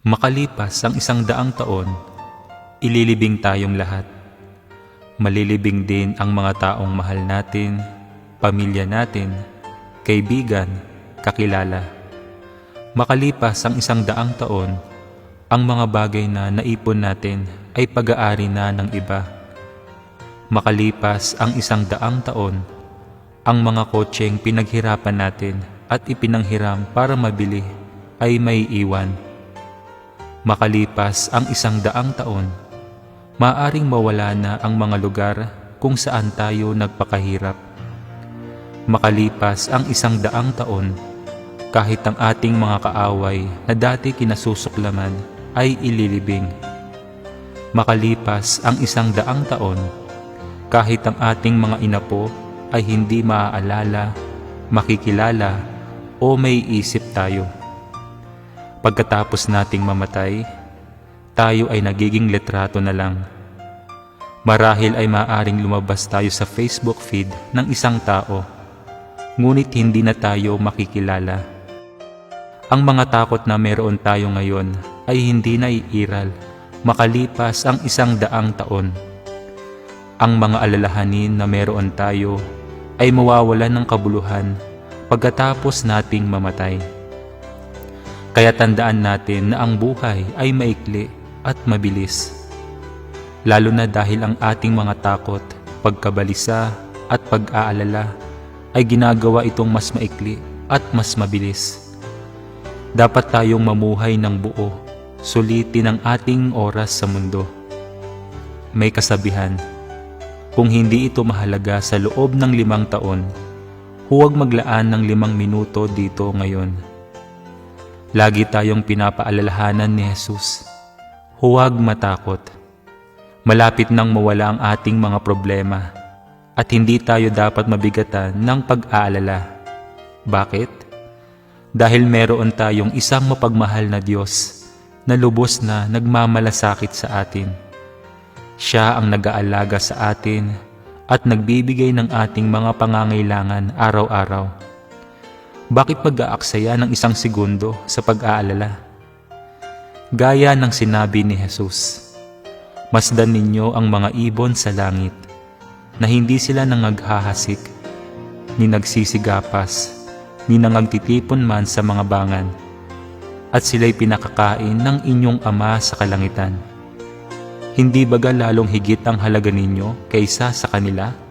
Makalipas ang isang daang taon, ililibing tayong lahat. Malilibing din ang mga taong mahal natin, pamilya natin, kaibigan, kakilala. Makalipas ang isang daang taon, ang mga bagay na naipon natin ay pag-aari na ng iba. Makalipas ang isang daang taon, ang mga kotseng pinaghirapan natin at ipinanghiram para mabili ay may iwan. Makalipas ang isang daang taon, maaring mawala na ang mga lugar kung saan tayo nagpakahirap. Makalipas ang isang daang taon, kahit ang ating mga kaaway na dati kinasusuklaman ay ililibing. Makalipas ang isang daang taon, kahit ang ating mga inapo ay hindi maaalala, makikilala o may isip tayo. Pagkatapos nating mamatay, tayo ay nagiging letrato na lang. Marahil ay maaring lumabas tayo sa Facebook feed ng isang tao, ngunit hindi na tayo makikilala. Ang mga takot na meron tayo ngayon ay hindi na iiral makalipas ang isang daang taon. Ang mga alalahanin na meron tayo ay mawawalan ng kabuluhan pagkatapos nating mamatay. Kaya tandaan natin na ang buhay ay maikli at mabilis. Lalo na dahil ang ating mga takot, pagkabalisa at pag-aalala ay ginagawa itong mas maikli at mas mabilis. Dapat tayong mamuhay ng buo, sulitin ang ating oras sa mundo. May kasabihan, kung hindi ito mahalaga sa loob ng limang taon, huwag maglaan ng limang minuto dito ngayon. Lagi tayong pinapaalalahanan ni Jesus. Huwag matakot. Malapit nang mawala ang ating mga problema at hindi tayo dapat mabigatan ng pag-aalala. Bakit? Dahil meron tayong isang mapagmahal na Diyos na lubos na nagmamalasakit sa atin. Siya ang nag-aalaga sa atin at nagbibigay ng ating mga pangangailangan araw-araw. Bakit mag-aaksaya ng isang segundo sa pag-aalala? Gaya ng sinabi ni Jesus, Masdan ninyo ang mga ibon sa langit, na hindi sila nangaghahasik, ni nagsisigapas, ni nangagtitipon man sa mga bangan, at sila'y pinakakain ng inyong ama sa kalangitan. Hindi baga lalong higit ang halaga ninyo kaysa sa kanila?